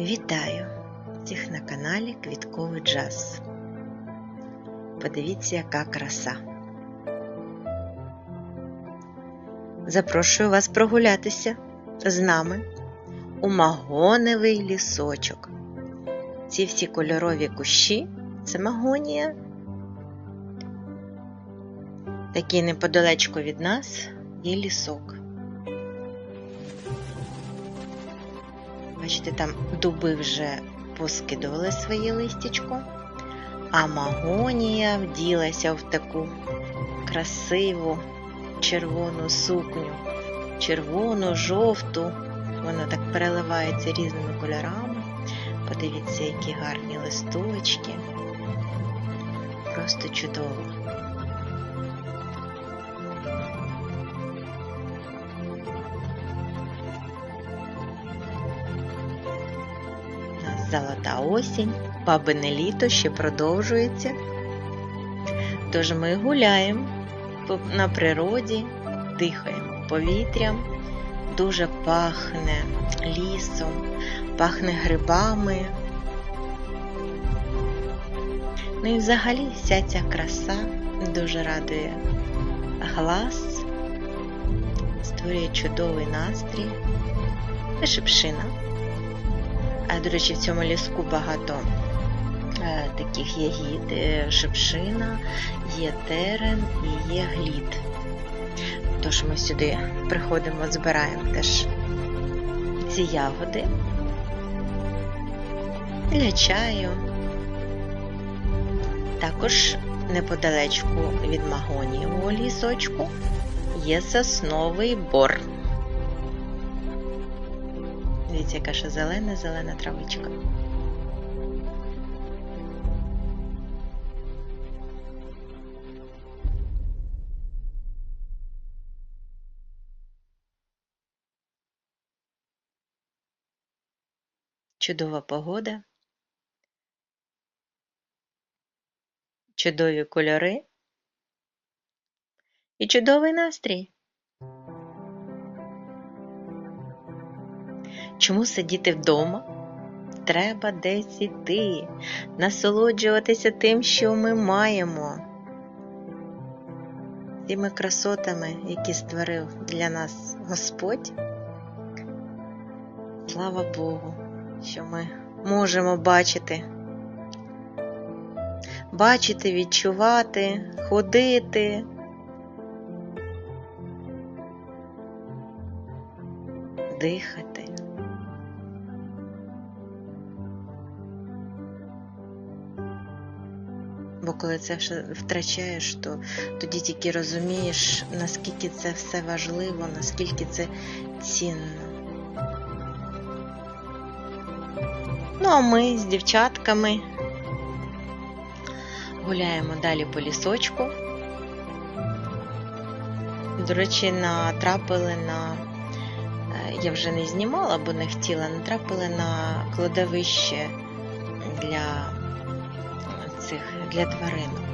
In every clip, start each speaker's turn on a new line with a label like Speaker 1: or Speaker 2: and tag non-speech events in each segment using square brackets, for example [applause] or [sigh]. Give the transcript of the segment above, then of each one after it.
Speaker 1: Вітаю всіх на каналі Квітковий Джаз. Подивіться, яка краса. Запрошую вас прогулятися з нами у магоневий лісочок. Ці всі кольорові кущі це магонія. Такий неподалечко від нас є лісок. Бачите, там дуби вже поскидували своє листячко, а магонія вділася в таку красиву червону сукню, червону, жовту. Вона так переливається різними кольорами. Подивіться, які гарні листочки. Просто чудово. Золота осінь, бабине літо ще продовжується. Тож ми гуляємо на природі, дихаємо повітрям, дуже пахне лісом, пахне грибами. Ну і взагалі вся ця краса дуже радує глаз, створює чудовий настрій. Це шипшина. До речі, в цьому ліску багато е, таких ягід. Е, шипшина, є терен і є глід. Тож ми сюди приходимо, збираємо теж ці ягоди для чаю. Також неподалечку від магонієвого лісочку є сосновий бор. Дивіться, яка ще зелена, зелена травичка. Чудова погода. Чудові кольори і чудовий настрій. Чому сидіти вдома? Треба десь іти, насолоджуватися тим, що ми маємо, тими красотами, які створив для нас Господь. Слава Богу, що ми можемо бачити, бачити, відчувати, ходити. Дихати. Коли це все втрачаєш, то тоді тільки розумієш, наскільки це все важливо, наскільки це цінно. Ну, а ми з дівчатками гуляємо далі по лісочку. До речі, натрапили на, я вже не знімала, бо не хотіла, натрапили на кладовище для цих для тваринок.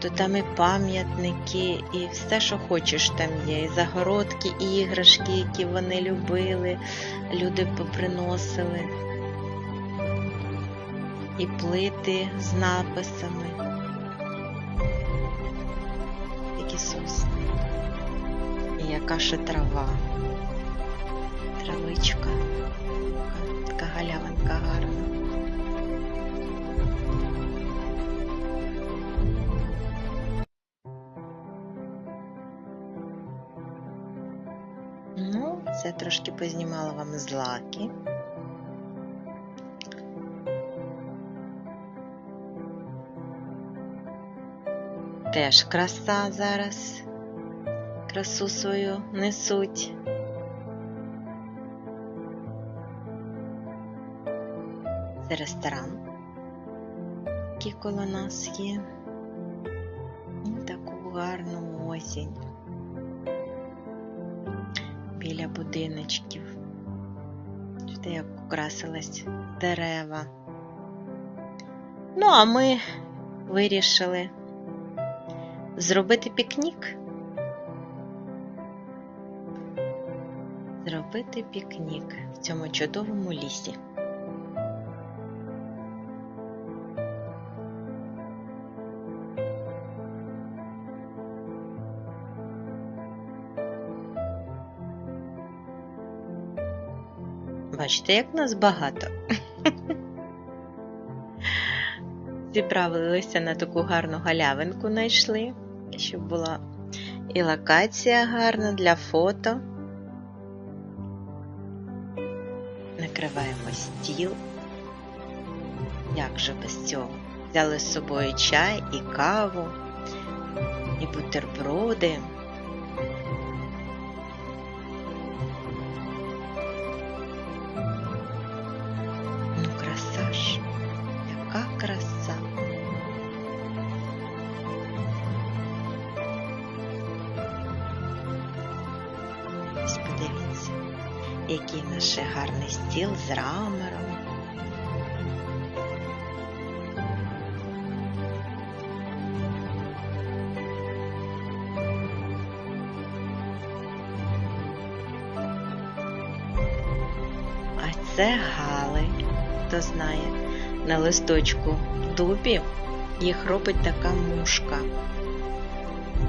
Speaker 1: То там і пам'ятники, і все, що хочеш, там є. І загородки, і іграшки, які вони любили, люди поприносили, і плити з написами, які сосни. І яка ще трава, травичка, така галявинка гарна. Це трошки познімала вам злаки. Теж краса зараз. Красу свою несуть. Це ресторан, який коло нас є. І таку гарну осінь біля будиночків. Чути, як украсились дерева. Ну, а ми вирішили зробити пікнік. Зробити пікнік в цьому чудовому лісі. Бачите, як нас багато. Зібравилися на таку гарну галявинку знайшли, щоб була і локація гарна для фото. Накриваємо стіл. Як же без цього? Взяли з собою чай і каву, і бутерброди. Який гарний стіл з рамером. А це гали, хто знає, на листочку дубі їх робить така мушка.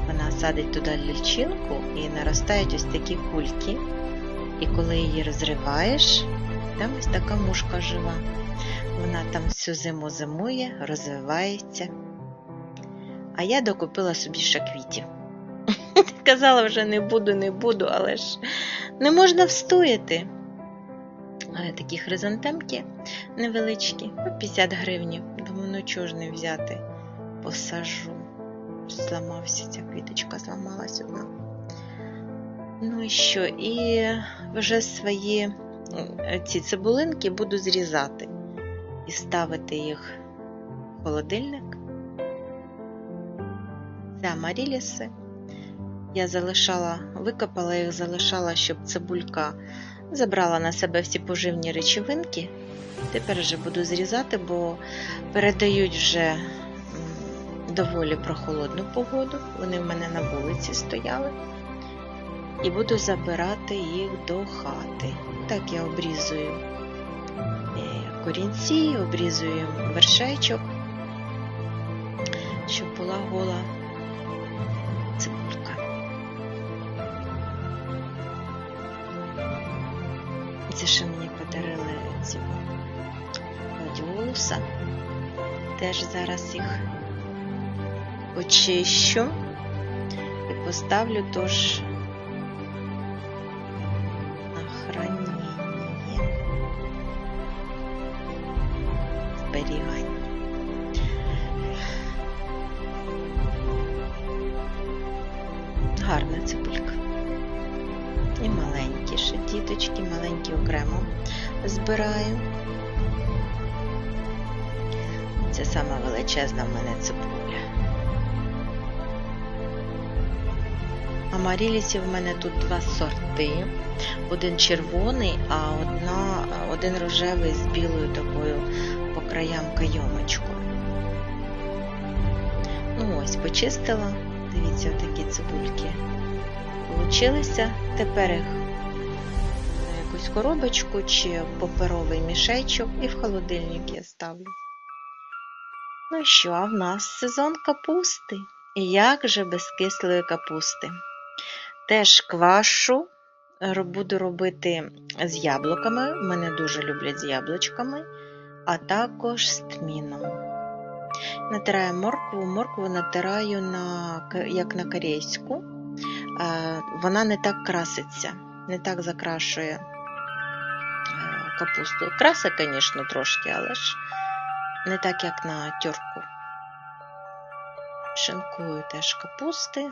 Speaker 1: Вона садить туди лічинку і наростають ось такі кульки. І коли її розриваєш, там ось така мушка жива. Вона там всю зиму зимує, розвивається. А я докупила собі ще квітів. [laughs] Казала вже не буду, не буду, але ж не можна встояти. Але такі хризантемки невеличкі, по 50 гривень. Думаю, ну чого ж не взяти? Посажу. Зламався ця квіточка, зламалась одна. Ну і що? І вже свої ці цибулинки буду зрізати і ставити їх в холодильник. Це амаріліси. Я залишала, викопала їх, залишала, щоб цибулька забрала на себе всі поживні речовинки. Тепер вже буду зрізати, бо передають вже доволі прохолодну погоду. Вони в мене на вулиці стояли. І буду забирати їх до хати. Так я обрізую корінці, обрізую вершечок, щоб була гола цибулька. Це ще мені подарили цього гладіолуса. Теж зараз їх очищу і поставлю тож Гарна цибулька. І маленькі ще діточки, маленькі окремо збираю. Це сама величезна в мене цибуля. Амарілісів в мене тут два сорти. Один червоний, а одна, один рожевий з білою такою по краям кайомочкою. Ну ось, почистила. Дивіться, такі цибульки получилися. Тепер їх на якусь коробочку чи паперовий мішечок і в холодильник я ставлю. Ну що, а в нас сезон капусти. І як же без кислої капусти? Теж квашу буду робити з яблуками. Мене дуже люблять з яблучками, а також з тміном. Натираю моркву, моркву натираю на, як на корейську. Вона не так краситься, не так закрашує капусту. Краси, звісно, трошки, але ж не так, як на тюрку. Шинкую теж капусти.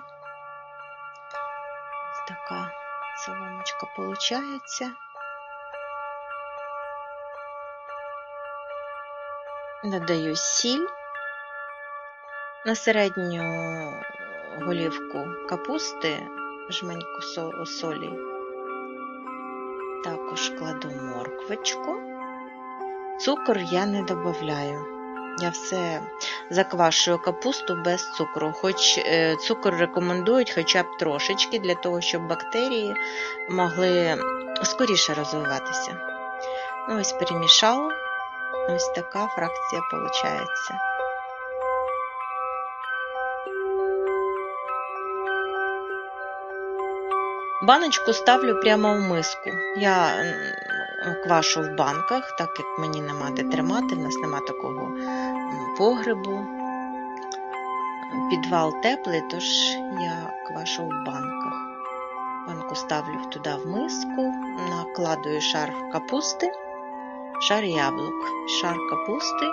Speaker 1: Ось така соломочка получається. Додаю сіль на середню голівку капусти, жменьку солі. Також кладу морквочку. Цукор я не додаю. Я все заквашую капусту без цукру. Хоч цукор рекомендують хоча б трошечки, для того, щоб бактерії могли скоріше розвиватися. Ну, ось перемішала. Ось така фракція виходить. Баночку ставлю прямо в миску. Я квашу в банках, так як мені нема де тримати, в нас нема такого погребу. Підвал теплий, тож я квашу в банках. Банку ставлю туди в миску, накладую шар капусти, шар яблук, шар капусти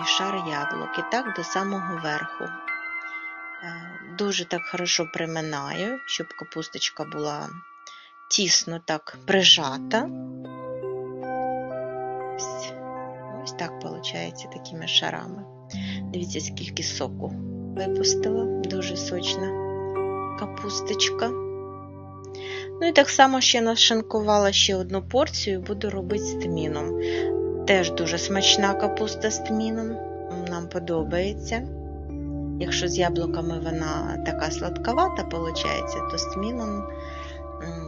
Speaker 1: і шар яблук. І так до самого верху. Дуже так хорошо приминаю, щоб капусточка була тісно так прижата. Ось, ось так виходить такими шарами. Дивіться, скільки соку випустила. Дуже сочна капусточка. Ну і так само ще нашинкувала ще одну порцію, буду робити з тміном. Теж дуже смачна капуста з тміном. Нам подобається. Якщо з яблуками вона така сладковата, виходить, то з тміном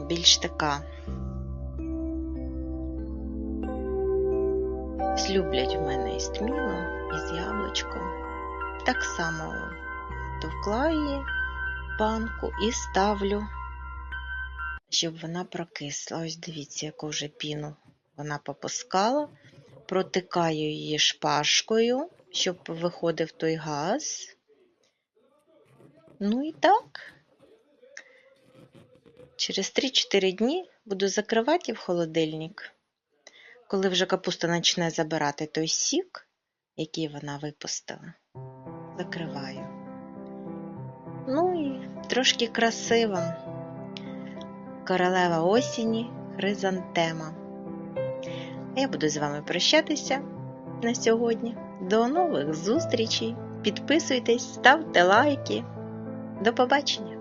Speaker 1: більш така. Люблять у мене і з тміном, і з яблучком. Так само товкла в банку і ставлю, щоб вона прокисла. Ось дивіться, яку вже піну вона попускала. Протикаю її шпажкою, щоб виходив той газ. Ну і так. Через 3-4 дні буду закривати в холодильник. Коли вже капуста почне забирати той сік, який вона випустила, закриваю. Ну і трошки красиво. Королева осені, хризантема. А я буду з вами прощатися на сьогодні. До нових зустрічей! Підписуйтесь, ставте лайки. До побачення!